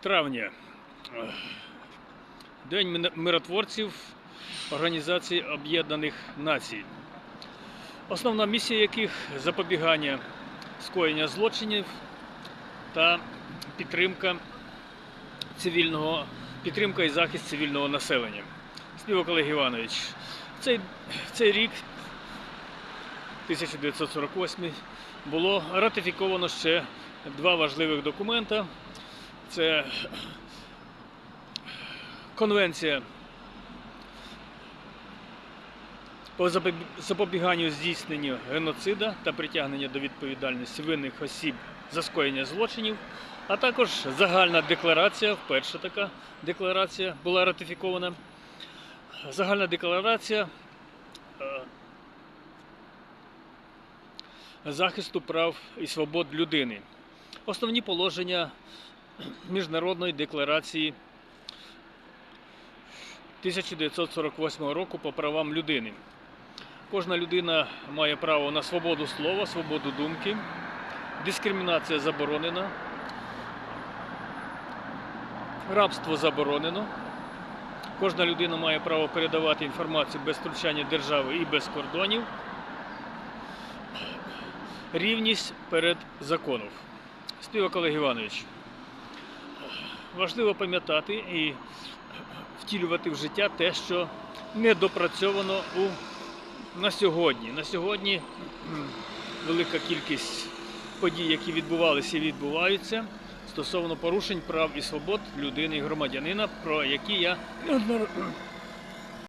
Травня. День миротворців Організації Об'єднаних Націй. Основна місія яких запобігання скоєння злочинів та підтримка цивільного, підтримка і захист цивільного населення. Співак Олег Іванович, цей, цей рік, 1948, було ратифіковано ще два важливих документа. Це Конвенція по запобіганню здійсненню геноцида та притягнення до відповідальності винних осіб за скоєння злочинів, а також загальна декларація, вперше така декларація була ратифікована. Загальна декларація е, захисту прав і свобод людини. Основні положення Міжнародної декларації 1948 року по правам людини. Кожна людина має право на свободу слова, свободу думки, дискримінація заборонена, рабство заборонено. Кожна людина має право передавати інформацію без втручання держави і без кордонів. Рівність перед законом. Співак Олег Іванович. Важливо пам'ятати і втілювати в життя те, що недопрацьовано у, на сьогодні. На сьогодні велика кількість подій, які відбувалися і відбуваються стосовно порушень прав і свобод людини і громадянина, про які я